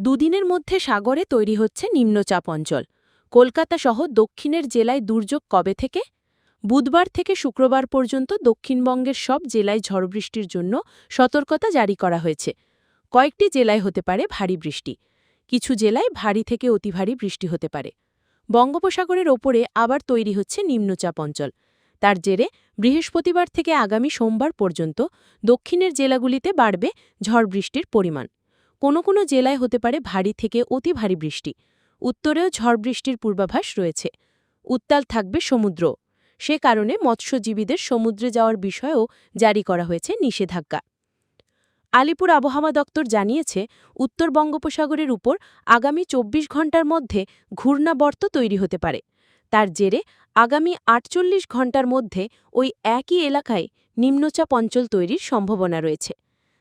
দুদিনের মধ্যে সাগরে তৈরি হচ্ছে নিম্নচাপ অঞ্চল। কলকাতা সহ দক্ষিণের জেলায় দুর্যোগ কবে থেকে? বুধবার থেকে শুক্রবার পর্যন্ত দক্ষিণবঙ্গের সব জেলায় ঝড় বৃষ্টির জন্য সতর্কতা জারি করা হয়েছে। কয়েকটি জেলায় হতে পারে ভারী বৃষ্টি। কিছু জেলায় ভারী থেকে অতি ভারী বৃষ্টি হতে পারে। বঙ্গোপসাগরের ওপরে আবার তৈরি হচ্ছে নিম্নচাপ অঞ্চল। তার জেরে বৃহস্পতিবার থেকে আগামী সোমবার পর্যন্ত দক্ষিণের জেলাগুলিতে বাড়বে ঝড় বৃষ্টির পরিমাণ। কোনো কোনো জেলায় হতে পারে ভারী থেকে অতি ভারী বৃষ্টি। উত্তরেও ঝড় বৃষ্টির পূর্বাভাস রয়েছে। উত্তাল থাকবে সমুদ্র। সে কারণে মৎস্যজীবীদের সমুদ্রে যাওয়ার বিষয়েও জারি করা হয়েছে নিষেধাজ্ঞা। আলিপুর আবহাওয়া দপ্তর জানিয়েছে, উত্তর বঙ্গোপসাগরের উপর আগামী ২৪ ঘণ্টার মধ্যে ঘূর্ণাবর্ত তৈরি হতে পারে। তার জেরে আগামী আটচল্লিশ ঘণ্টার মধ্যে ওই একই এলাকায় নিম্নচাপ অঞ্চল তৈরির সম্ভাবনা রয়েছে।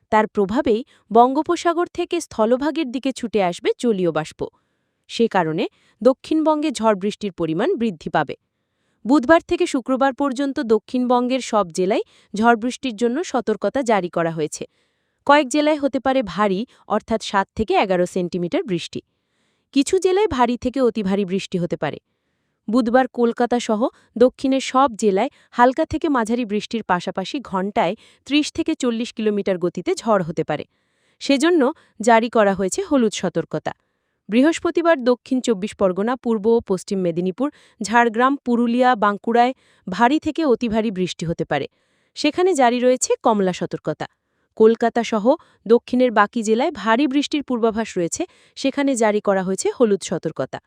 তার প্রভাবেই বঙ্গোপসাগর থেকে স্থলভাগের দিকে ছুটে আসবে জলীয় বাষ্প। সে কারণে দক্ষিণবঙ্গে ঝড় বৃষ্টির পরিমাণ বৃদ্ধি পাবে। বুধবার থেকে শুক্রবার পর্যন্ত দক্ষিণবঙ্গের সব জেলায় ঝড় বৃষ্টির জন্য সতর্কতা জারি করা হয়েছে। কয়েক জেলায় হতে পারে ভারী, অর্থাৎ সাত থেকে এগারো সেন্টিমিটার বৃষ্টি। কিছু জেলায় ভারী থেকে অতি ভারী বৃষ্টি হতে পারে। বুধবার কলকাতা সহ দক্ষিণের সব জেলায় হালকা থেকে মাঝারি বৃষ্টির পাশাপাশি ঘণ্টায় ৩০ থেকে চল্লিশ কিলোমিটার গতিতে ঝড় হতে পারে। সেজন্য জারি করা হয়েছে হলুদ সতর্কতা। বৃহস্পতিবার দক্ষিণ চব্বিশ পরগনা, পূর্ব ও পশ্চিম মেদিনীপুর, ঝাড়গ্রাম, পুরুলিয়া, বাঁকুড়ায় ভারী থেকে অতি ভারী বৃষ্টি হতে পারে। সেখানে জারি রয়েছে কমলা সতর্কতা। কলকাতা সহ দক্ষিণের বাকি জেলায় ভারী বৃষ্টির পূর্বাভাস রয়েছে। সেখানে জারি করা হয়েছে হলুদ সতর্কতা।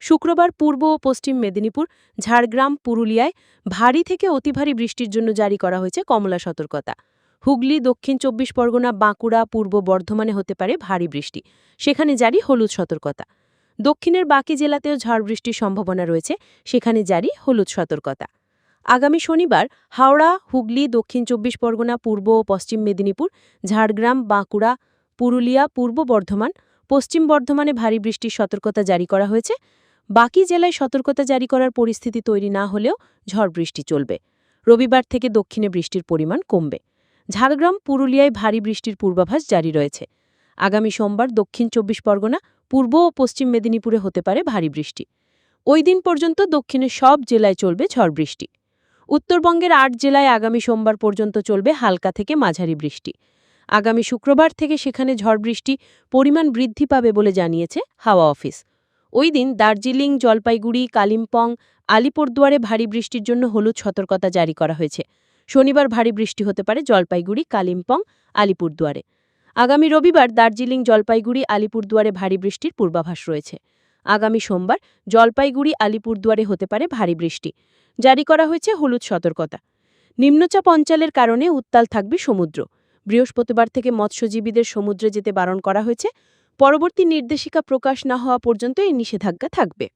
শুক্রবার পূর্ব ও পশ্চিম মেদিনীপুর, ঝাড়গ্রাম, পুরুলিয়ায় ভারী থেকে অতি ভারী বৃষ্টির জন্য জারি করা হয়েছে কমলা সতর্কতা। হুগলি, দক্ষিণ চব্বিশ পরগনা, বাঁকুড়া, পূর্ব বর্ধমানে হতে পারে ভারী বৃষ্টি। সেখানে জারি হলুদ সতর্কতা। দক্ষিণের বাকি জেলাতেও ঝড় বৃষ্টির সম্ভাবনা রয়েছে, সেখানে জারি হলুদ সতর্কতা। আগামী শনিবার হাওড়া, হুগলি, দক্ষিণ চব্বিশ পরগনা, পূর্ব ও পশ্চিম মেদিনীপুর, ঝাড়গ্রাম, বাঁকুড়া, পুরুলিয়া, পূর্ব বর্ধমান, পশ্চিম বর্ধমানে ভারী বৃষ্টির সতর্কতা জারি করা হয়েছে। বাকি জেলায় সতর্কতা জারি করার পরিস্থিতি তৈরি না হলেও ঝড় বৃষ্টি চলবে। রবিবার থেকে দক্ষিণে বৃষ্টির পরিমাণ কমবে। ঝাড়গ্রাম, পুরুলিয়ায় ভারী বৃষ্টির পূর্বাভাস জারি রয়েছে। আগামী সোমবার দক্ষিণ চব্বিশ পরগনা, পূর্ব ও পশ্চিম মেদিনীপুরে হতে পারে ভারী বৃষ্টি। ওই দিন পর্যন্ত দক্ষিণের সব জেলায় চলবে ঝড় বৃষ্টি। উত্তরবঙ্গের আট জেলায় আগামী সোমবার পর্যন্ত চলবে হালকা থেকে মাঝারি বৃষ্টি। আগামী শুক্রবার থেকে সেখানে ঝড় বৃষ্টি, পরিমাণ বৃদ্ধি পাবে বলে জানিয়েছে হাওয়া অফিস। ওই দিন দার্জিলিং, জলপাইগুড়ি, কালিম্পং, আলিপুরদুয়ারে ভারী বৃষ্টির জন্য হলুদ সতর্কতা জারি করা হয়েছে। শনিবার ভারী বৃষ্টি হতে পারে জলপাইগুড়ি, কালিম্পং, আলিপুরদুয়ারে। আগামী রবিবার দার্জিলিং, জলপাইগুড়ি, আলিপুরদুয়ারে ভারী বৃষ্টির পূর্বাভাস রয়েছে। আগামী সোমবার জলপাইগুড়ি, আলিপুরদুয়ারে হতে পারে ভারী বৃষ্টি। জারি করা হয়েছে হলুদ সতর্কতা। নিম্নচাপ অঞ্চলের কারণে উত্তাল থাকবে সমুদ্র। বৃহস্পতিবার থেকে মৎস্যজীবীদের সমুদ্রে যেতে বারণ করা হয়েছে। পরবর্তী নির্দেশিকা প্রকাশ না হওয়া পর্যন্ত এই নিষেধাজ্ঞা থাকবে।